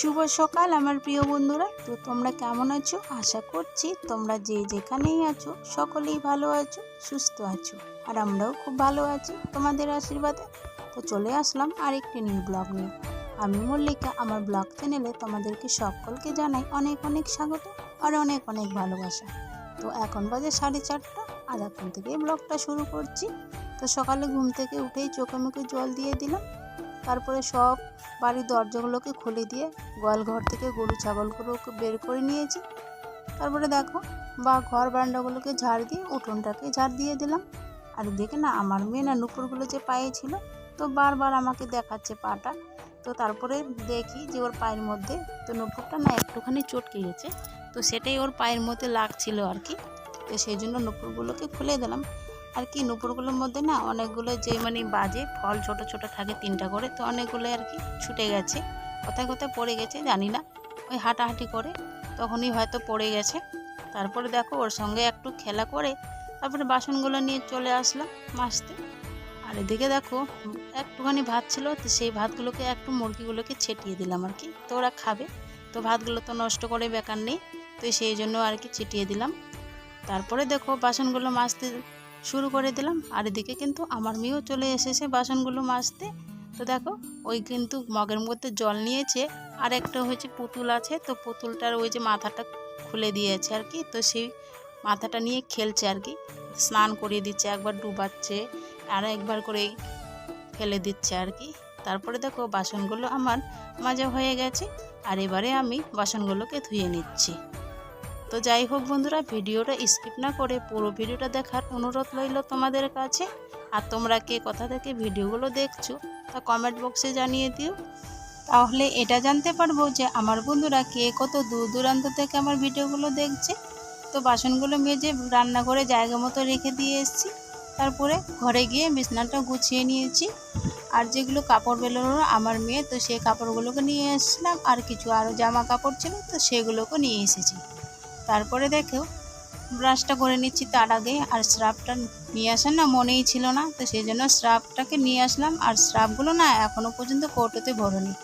শুভ সকাল আমার প্রিয় বন্ধুরা। তো তোমরা কেমন আছো? আশা করছি তোমরা যে যেখানেই আছো, সকলেই ভালো আছো, সুস্থ আছো, আর আমরাও খুব ভালো আছি তোমাদের আশীর্বাদে। তো চলে আসলাম আরেকটি নিউ ব্লগ নিয়ে। আমি মল্লিকা, আমার ব্লগ চ্যানেলে তোমাদেরকে সকলকে জানাই অনেক অনেক স্বাগত আর অনেক অনেক ভালোবাসা। তো এখন বাজে সাড়ে চারটা আর এখন থেকে ব্লগটা শুরু করছি। তো সকালে ঘুম থেকে উঠেই চোখে মুখে জল দিয়ে দিলাম। তারপরে সব বাড়ির দরজাগুলোকে খুলে দিয়ে গোয়াল ঘর থেকে গরু ছাগলগুলোকে বের করে নিয়েছি। তারপরে দেখো, বা ঘর বারান্দাগুলোকে ঝাড় দিয়ে উঠোনটাকে ঝাড় দিয়ে দিলাম। আর দেখে না, আমার মেয়ে না নুপুরগুলো যে পায়ে ছিল, তো বারবার আমাকে দেখাচ্ছে পাটা। তো তারপরে দেখি যে ওর পায়ের মধ্যে, তো নুপুরটা না একটুখানি চটকে গেছে। তো সেটাই ওর পায়ের মধ্যে লাগছিল আর কি। তো সেই জন্য নুপুরগুলোকে খুলে দিলাম। আর কি, নুপুরগুলোর মধ্যে না অনেকগুলো যে মানে বাজে ফল ছোট ছোট থাকে তিনটা করে, তো অনেকগুলো আর কি ছুটে গেছে। কোথায় কোথায় পড়ে গেছে জানি না। ওই হাঁটাহাঁটি করে তখনই হয়তো পড়ে গেছে। তারপরে দেখো ওর সঙ্গে একটু খেলা করে তারপরে বাসনগুলো নিয়ে চলে আসলাম মাজতে আর এদিকে দেখো একটুখানি ভাত ছিল, তো সেই ভাতগুলোকে একটু মুরগিগুলোকে ছিটিয়ে দিলাম আর কি। তো ওরা খাবে, তো ভাতগুলো তো নষ্ট করে বেকার নেই, তো সেই জন্য আর কি ছিটিয়ে দিলাম। তারপরে দেখো বাসনগুলো মাজতে শুরু করে দিলাম। আর এদিকে কিন্তু আমার মেয়েও চলে এসেছে বাসনগুলো মাজতে। তো দেখো, ওই কিন্তু মগের মধ্যে জল নিয়েছে। আর একটা হয়েছে পুতুল আছে, তো পুতুলটার ওই যে মাথাটা খুলে দিয়েছে আর কি। তো সেই মাথাটা নিয়ে খেলছে আর কি। স্নান করিয়ে দিচ্ছে, একবার ডুবাচ্ছে, আর একবার করে ফেলে দিচ্ছে আর কি। তারপরে দেখো, বাসনগুলো আমার মাজা হয়ে গেছে। আর এবারে আমি বাসনগুলোকে ধুয়ে নিচ্ছি। তো যাই হোক বন্ধুরা, ভিডিওটা স্কিপ না করে পুরো ভিডিওটা দেখার অনুরোধ রইল তোমাদের কাছে। আর তোমরা কে কোথা থেকে ভিডিওগুলো দেখছ, তা কমেন্ট বক্সে জানিয়ে দিও। তাহলে এটা জানতে পারব যে আমার বন্ধুরা কে কত দূর দূরান্ত থেকে আমার ভিডিওগুলো দেখছে। তো বাসনগুলো মেজে রান্নাঘরে জায়গা মতো রেখে দিয়ে এসেছি। তারপরে ঘরে গিয়ে বিছনাটা গুছিয়ে নিয়েছি। আর যেগুলো কাপড় বেরোনো আমার মেয়ে, তো সেই কাপড়গুলোকে নিয়ে এসেছিলাম। আর কিছু আরও জামা কাপড় ছিল, তো সেগুলোকে নিয়ে এসেছি। তারপরে দেখো ব্রাশটা করে নিচ্ছি তার আগে, আর স্রাফটা নিয়ে আসার না মনেই ছিল না। তো সেই জন্য স্রাফটাকে নিয়ে আসলাম, আর স্রাফগুলো না এখনও পর্যন্ত কৌটোতে ভরনি।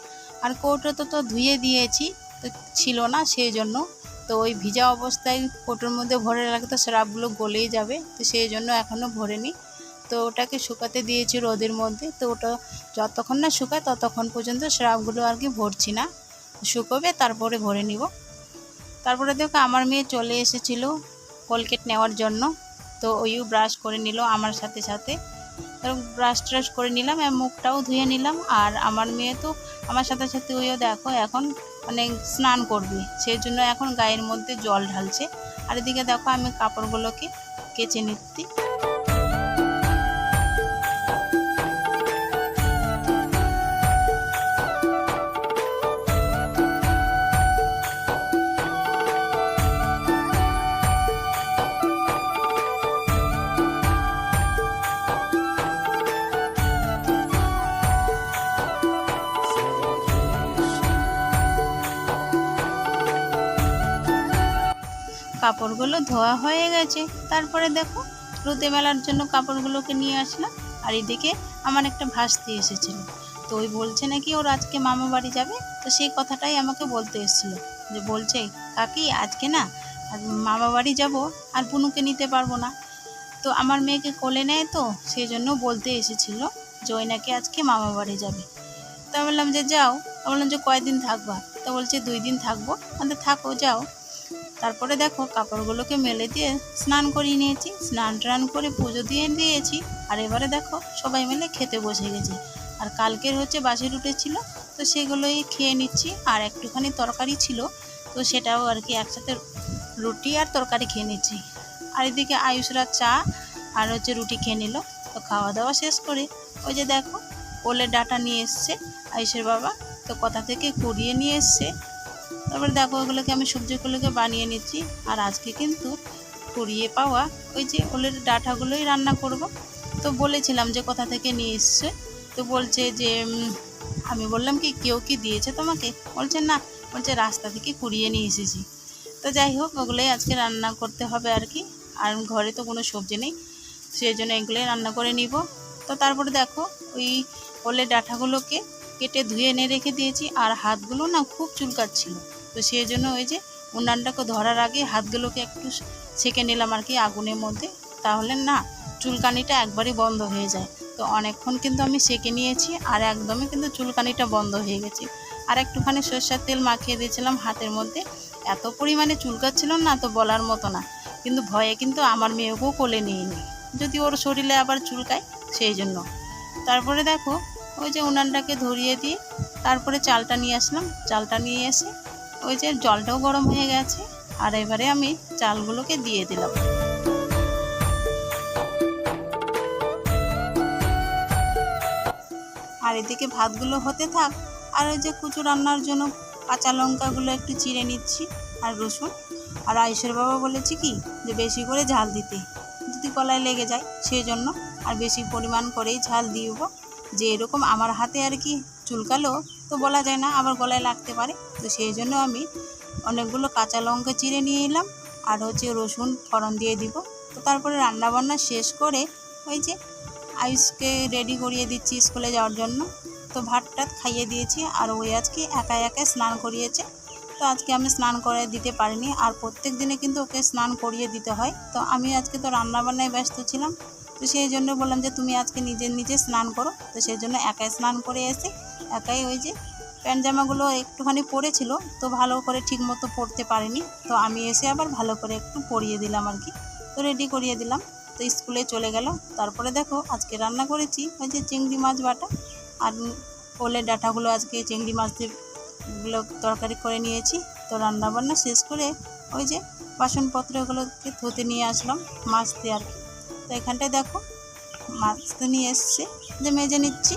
আর কৌটোতে তো ধুয়ে দিয়েছি, তো ছিল না সেই জন্য। তো ওই ভিজা অবস্থায় কৌটোর মধ্যে ভরে রাখলে তো স্রাফগুলো গলেই যাবে, তো সেই জন্য এখনও ভরেনি। তো ওটাকে শুকাতে দিয়েছি রোদের মধ্যে, তো ওটা যতক্ষণ না শুকায় ততক্ষণ পর্যন্ত স্রাফগুলো আর কি ভরছি না। শুকোবে, তারপরে ভরে নিব। তারপরে দেখো আমার মেয়ে চলে এসেছিল কোলগেট নেওয়ার জন্য। তো ওইও ব্রাশ করে নিল আমার সাথে সাথে। ব্রাশ ট্রাশ করে নিলাম আর মুখটাও ধুয়ে নিলাম। আর আমার মেয়ে তো আমার সাথে সাথে ওইও দেখো এখন মানে স্নান করবে। সেই জন্য এখন গায়ের মধ্যে জল ঢালছে। আর এদিকে দেখো আমি কাপড়গুলোকে কেচে নিচ্ছি। কাপড়গুলো ধোয়া হয়ে গেছে। তারপরে দেখো, রোদে মেলার জন্য কাপড়গুলোকে নিয়ে আসলাম। আর এদিকে আমার একটা ভাসতে এসেছিল। তো ওই বলছে নাকি ওর আজকে মামা বাড়ি যাবে? তো সেই কথাটাই আমাকে বলতে এসেছিল। যে বলছে, কাকি, আজকে না মামা বাড়ি যাব, আর বুনুকে নিতে পারব না। তো আমার মেয়েকে কোলে নেয় তো, সেই জন্য বলতে এসেছিল যে ওই নাকি আজকে মামা বাড়ি যাবে। তা বললাম যে, যাও। বললাম যে, কয়দিন থাকবা? তা বলছে, দুই দিন থাকব। আমাদের থাকো, যাও। তারপরে দেখো, কাপড়গুলোকে মেলে দিয়ে স্নান করিয়ে নিয়েছি। স্নান টান করে পুজো দিয়ে দিয়েছি। আর এবারে দেখো, সবাই মিলে খেতে বসে গেছি। আর কালকের হচ্ছে বাসি রুটে ছিল, তো সেগুলোই খেয়ে নিচ্ছি। আর একটুখানি তরকারি ছিল, তো সেটাও আর কি একসাথে রুটি আর তরকারি খেয়ে নিচ্ছি। আর এদিকে আয়ুষরা চা আর হচ্ছে রুটি খেয়ে নিল। তো খাওয়া দাওয়া শেষ করে ওই যে দেখো, ওলের ডাটা নিয়ে এসছে আয়ুষের বাবা। তো কোথা থেকে কুড়িয়ে নিয়ে এসছে। তারপরে দেখো ওগুলোকে আমি সবজিগুলোকে বানিয়ে নিচ্ছি। আর আজকে কিন্তু কুড়িয়ে পাওয়া ওই যে ওলের ডাঁটাগুলোই রান্না করব। তো বলেছিলাম যে কোথা থেকে নিয়ে এসছে। তো বলছে যে আমি বললাম কি, কেউ কি দিয়েছে তোমাকে? বলছে না, বলছে রাস্তা থেকে কুড়িয়ে নিয়ে এসেছি। তো যাই হোক, ওগুলোই আজকে রান্না করতে হবে আর কি। আর ঘরে তো কোনো সবজি নেই, সেই জন্য এগুলোই রান্না করে নিব। তো তারপরে দেখো, ওই ওলের ডাঁটাগুলোকে কেটে ধুয়ে এনে রেখে দিয়েছি। আর হাতগুলো না খুব চুলকাচ্ছিল। তো সেই জন্য ওই যে উনানটাকে ধরার আগে হাতগুলোকে একটু সেঁকে নিলাম আর কি আগুনের মধ্যে। তাহলে না, চুলকানিটা একবারই বন্ধ হয়ে যায়। তো অনেকক্ষণ কিন্তু আমি সেঁকে নিয়েছি আর একদমই কিন্তু চুলকানিটা বন্ধ হয়ে গেছে। আর একটুখানি সর্ষের তেল মাখিয়ে দিয়েছিলাম হাতের মধ্যে। এত পরিমাণে চুলকাচ্ছিল না তো বলার মতো না। কিন্তু ভয়ে কিন্তু আমার মেয়েকেও কোলে নিইনি। যদি ওর শরীরে আবার চুলকায়, সেই জন্য। তারপরে দেখো, ওই যে উনানটাকে ধরিয়ে দিয়ে তারপরে চালটা নিয়ে আসলাম। চালটা নিয়ে এসে ওই যে জলটাও গরম হয়ে গেছে, আর এবারে আমি চালগুলোকে দিয়ে দিলাম। আর এদিকে ভাতগুলো হতে থাক, আর ওই যে কুচু রান্নার জন্য কাঁচা লঙ্কাগুলো একটু চিড়ে নিচ্ছি, আর রসুন। আর আয়ুষের বাবা বলেছে কি, যে বেশি করে ঝাল দিতে, যদি কলায় লেগে যায় সেই জন্য আর বেশি পরিমাণ করেই ঝাল দিব। যে এরকম আমার হাতে আর কি চুলকালো তো বলা যায় না, আবার গলায় লাগতে পারে। তো সেই জন্য আমি অনেকগুলো কাঁচা লঙ্কা চিড়ে নিয়ে এলাম, আর হচ্ছে রসুন ফড়ন দিয়ে দিব। তো তারপরে রান্নাবান্না শেষ করে ওই যে আয়ুষকে রেডি করিয়ে দিচ্ছি স্কুলে যাওয়ার জন্য। তো ভাত টাত খাইয়ে দিয়েছি, আর ওই আজকে একা একা স্নান করিয়েছে। তো আজকে আমি স্নান করে দিতে পারিনি, আর প্রত্যেক দিনে কিন্তু ওকে স্নান করিয়ে দিতে হয়। তো আমি আজকে তো রান্নাবান্নায় ব্যস্ত ছিলাম তো সেই জন্য বললাম যে তুমি আজকে নিজে নিজে স্নান করো। তো সেই জন্য একাই স্নান করে এসে একাই ওই যে প্যান্ট জামাগুলো একটুখানি পরেছিল, তো ভালো করে ঠিক মতো পরতে পারিনি। তো আমি এসে আবার ভালো করে একটু পরিয়ে দিলাম আর কি। তো রেডি করিয়ে দিলাম। তো স্কুলে চলে গেল। তারপরে দেখো আজকে রান্না করেছি ওই যে চিংড়ি মাছ বাটা আর ওলের ডাঁটাগুলো আজকে চিংড়ি মাছ দিয়ে গুলো তরকারি করে নিয়েছি। তো রান্নাবান্না শেষ করে ওই যে বাসনপত্রগুলোকে ধুতে নিয়ে আসলাম মাছ দিয়ে আর কি। তো এখানটায় দেখো মাছ তো নিয়ে এসছে। যে মেজে নিচ্ছি।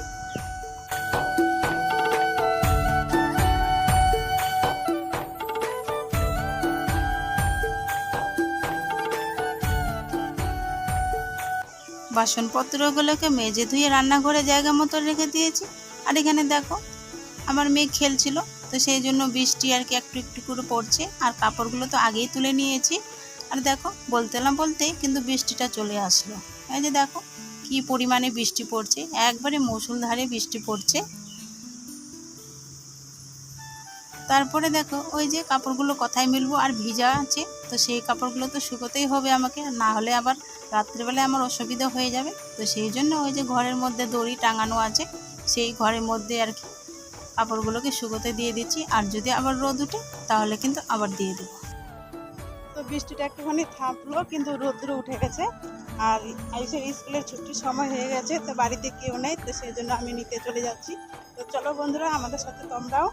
বাসনপত্রগুলোকে মেজে ধুয়ে রান্নাঘরে জায়গা মতো রেখে দিয়েছি। আর এখানে দেখো, আমার মেয়ে খেলছিল, তো সেই জন্য বৃষ্টি আর কি একটু একটু করে পড়ছে। আর কাপড়গুলো তো আগেই তুলে নিয়েছি। আর দেখো, বলতে না বলতেই কিন্তু বৃষ্টিটা চলে আসলো। এই যে দেখো, কি পরিমাণে বৃষ্টি পড়ছে, একবারে মৌসুলধারে বৃষ্টি পড়ছে। তারপরে দেখো, ওই যে কাপড়গুলো কোথায় মিলবো আর ভিজা আছে, তো সেই কাপড়গুলো তো শুকোতেই হবে আমাকে, না হলে আবার রাত্রিবেলায় আমার অসুবিধা হয়ে যাবে। তো সেই জন্য ওই যে ঘরের মধ্যে দড়ি টাঙানো আছে, সেই ঘরের মধ্যে আর কি কাপড়গুলোকে শুকোতে দিয়ে দিচ্ছি। আর যদি আবার রোদ উঠে তাহলে কিন্তু আবার দিয়ে দেবো। তো বৃষ্টিটা একটুখানি থামলো, কিন্তু রোদ্র উঠে গেছে। আর আইসের স্কুলের ছুটির সময় হয়ে গেছে, তো বাড়িতে কেউ নেই, তো সেই জন্য আমি নিতে চলে যাচ্ছি। তো চলো বন্ধুরা, আমাদের সাথে তোমরাও।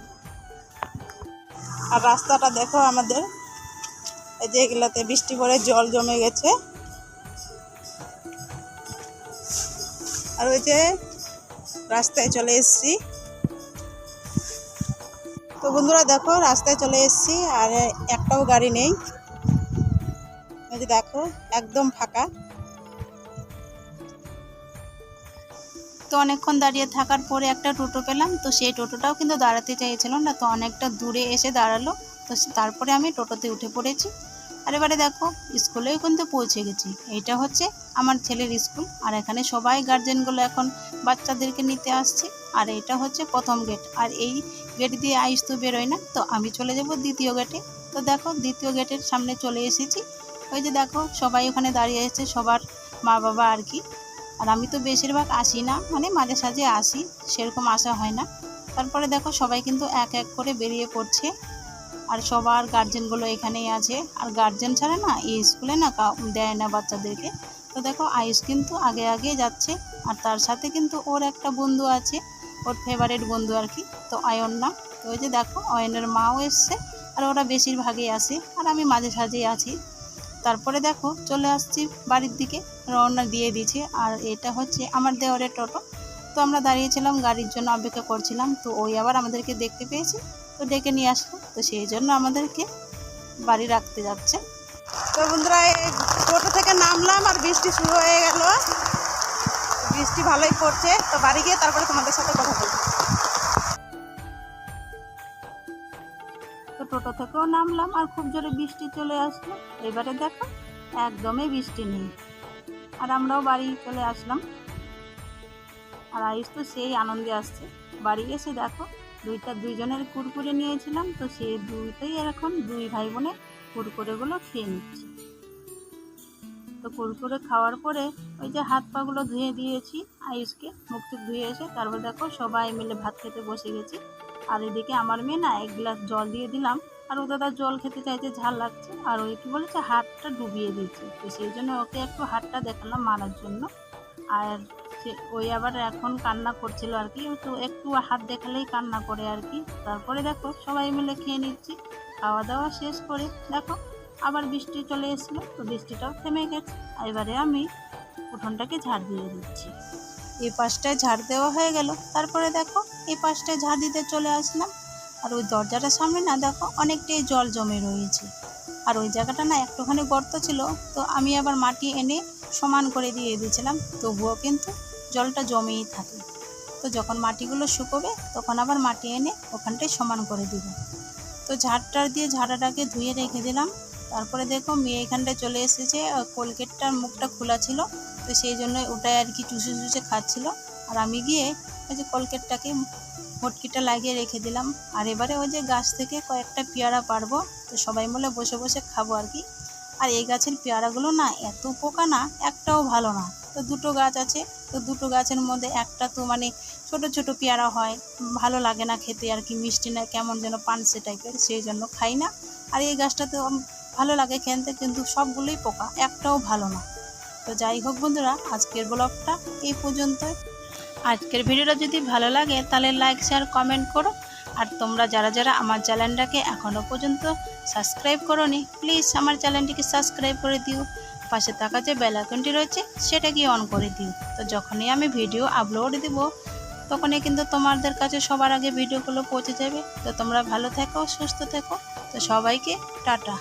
আর রাস্তাটা দেখো আমাদের। এই যে এগুলাতে বৃষ্টি পরে জল জমে গেছে। আর ওই যে রাস্তায় চলে এসেছি। তো বন্ধুরা দেখো, রাস্তায় চলে এসেছি, আর একটাও গাড়ি নেই। এই যে দেখো, একদম ফাঁকা। তো অনেকক্ষণ দাঁড়িয়ে থাকার পরে একটা টোটো পেলাম, তো সেই টোটোটাও কিন্তু দাঁড়াতে চাইছিল না, তো অনেকটা দূরে এসে দাঁড়াল। তো তারপরে আমি টোটোতে উঠে পড়েছি। আর এবারে দেখো, স্কুলেও কিন্তু পৌঁছে গেছি। এইটা হচ্ছে আমার ছেলের স্কুল, আর এখানে সবাই গার্জেনগুলো এখন বাচ্চাদেরকে নিতে আসছে। আর এটা হচ্ছে প্রথম গেট আর এই গেট দিয়ে আইস তো বেরোয় না। তো আমি চলে যাব দ্বিতীয় গেটে তো দেখো, দ্বিতীয় গেটের সামনে চলে এসেছি। ওই যে দেখো, সবাই ওখানে দাঁড়িয়ে আছে, সবার মা বাবা আর কি। আর আমি তো বেশিরভাগ আসি না মানে মাঝে সাঝে আসি, সেরকম আসা হয় না। তারপরে দেখো, সবাই কিন্তু এক এক করে বেরিয়ে পড়ছে। আর সবার গার্জেনগুলো এখানেই আছে। আর গার্জেন ছাড়া না, এই স্কুলে না দেয় না বাচ্চাদেরকে। তো দেখো, আয়ুষ কিন্তু আগে আগে যাচ্ছে। আর তার সাথে কিন্তু ওর একটা বন্ধু আছে, ওর ফেভারিট বন্ধু আর কি, তো অয়ন না তো ওই যে দেখো অয়নের মাও এসছে। আর ওরা বেশিরভাগই আসে। আর আমি মাঝে সাঝেই আছি। তারপরে দেখো চলে আসছি বাড়ির দিকে, রওনা দিয়ে দিয়েছি। আর এটা হচ্ছে আমার দেওয়ারের টোটো। তো আমরা দাঁড়িয়েছিলাম, গাড়ির জন্য অপেক্ষা করছিলাম। তো ওই আবার আমাদেরকে দেখতে পেয়েছে, তো ডেকে নিয়ে আসলো। তো সেই জন্য আমাদেরকে বাড়ি রাখতে যাচ্ছে। তো বন্ধুরা টোটো থেকে নামলাম আর বৃষ্টি শুরু হয়ে গেল। বৃষ্টি ভালোই পড়ছে। তো বাড়ি গিয়ে তারপরে তোমাদের সাথে কথা বলব। টোটো থেকেও নামলাম আর খুব জোরে বৃষ্টি চলে আসলো। এবারে দেখো, একদমই বৃষ্টি নেই। আর আমরাও বাড়ি চলে আসলাম। আর আয়ুষ তো সেই আনন্দে আসছে। বাড়ি এসে দেখো, দুইটা দুইজনের কুরকুরে নিয়েছিলাম, তো সেই দুইটাই এখন দুই ভাই বোনে কুরকুরেগুলো খেয়ে নিচ্ছে। তো কুরকুরে খাওয়ার পরে ওই যে হাত পাগুলো ধুয়ে দিয়েছি আয়ুষকে, মুখ টুক ধুয়ে এসে তারপর দেখো সবাই মিলে ভাত খেতে বসে গেছি। আর এদিকে আমার মেয়ে না এক গ্লাস জল দিয়ে দিলাম। আর ও দাদা জল খেতে চাইছে, ঝাল লাগছে। আর ওই কি বলেছে হাতটা ডুবিয়ে দিয়েছে। তো সেই জন্য ওকে একটু হাতটা দেখালাম মারার জন্য। আর সে, ওই আবার এখন কান্না করছিল আর কি। তো একটু হাত দেখালেই কান্না করে আর কি। তারপরে দেখো সবাই মিলে খেয়ে নিচ্ছি। খাওয়া দাওয়া শেষ করে দেখো আবার বৃষ্টি চলে এসলো। তো বৃষ্টিটাও থেমে গেছে। এবারে আমি উঠোনটাকে ঝাড় দিয়ে দিচ্ছি। এই পাশটায় ঝাড় দেওয়া হয়ে গেল। তারপরে দেখো এই পাশটায় ঝাড় দিতে চলে আসলাম। আর ওই দরজাটার সামনে না দেখো, অনেকটাই জল জমে রয়েছে। আর ওই জায়গাটা না একটুখানি গর্ত ছিল, তো আমি আবার মাটি এনে সমান করে দিয়ে দিয়েছিলাম। তবুও কিন্তু জলটা জমেই থাকে। তো যখন মাটিগুলো শুকোবে, তখন আবার মাটি এনে ওখানটায় সমান করে দিব। তো ঝাড়টার দিয়ে ঝাড়াটাকে ধুয়ে রেখে দিলাম। তারপরে দেখো, মেয়ে এখানটায় চলে এসেছে। কোলগেটটার মুখটা খোলা ছিল, তো সেই জন্য ওটাই আর কি চুষে চুষে খাচ্ছিল। আর আমি গিয়ে ওই যে কলকেটটাকে মটকিটা লাগিয়ে রেখে দিলাম। আর এবারে ওই যে গাছ থেকে কয়েকটা পেয়ারা পারব, তো সবাই মিলে বসে বসে খাব আর কি। আর এই গাছের পেয়ারাগুলো না এত পোকা না, একটাও ভালো না। তো দুটো গাছ আছে, তো দুটো গাছের মধ্যে একটা তো মানে ছোট ছোট পেয়ারা হয়, ভালো লাগে না খেতে আর কি, মিষ্টি না, কেমন যেন পানসে টাইপের, সেই জন্য খাই না। আর এই গাছটা তো ভালো লাগে খেতে, কিন্তু সবগুলোই পোকা, একটাও ভালো না। তো যাই হোক বন্ধুরা, আজকের ব্লগটা এই পর্যন্তই। আজকের ভিডিওটা যদি ভালো লাগে, তাহলে লাইক শেয়ার কমেন্ট করো। আর তোমরা যারা যারা আমার চ্যানেলটাকে এখনও পর্যন্ত সাবস্ক্রাইব করোনি প্লিজ আমার চ্যানেলটিকে সাবস্ক্রাইব করে দিও। পাশে থাকা যে বেল আইকনটি রয়েছে সেটাকে অন করে দিও। তো যখনই আমি ভিডিও আপলোড দিব, তখনই কিন্তু তোমাদের কাছে সবার আগে ভিডিওগুলো পৌঁছে যাবে। তো তোমরা ভালো থেকো, সুস্থ থেকো। তো সবাইকে টাটা।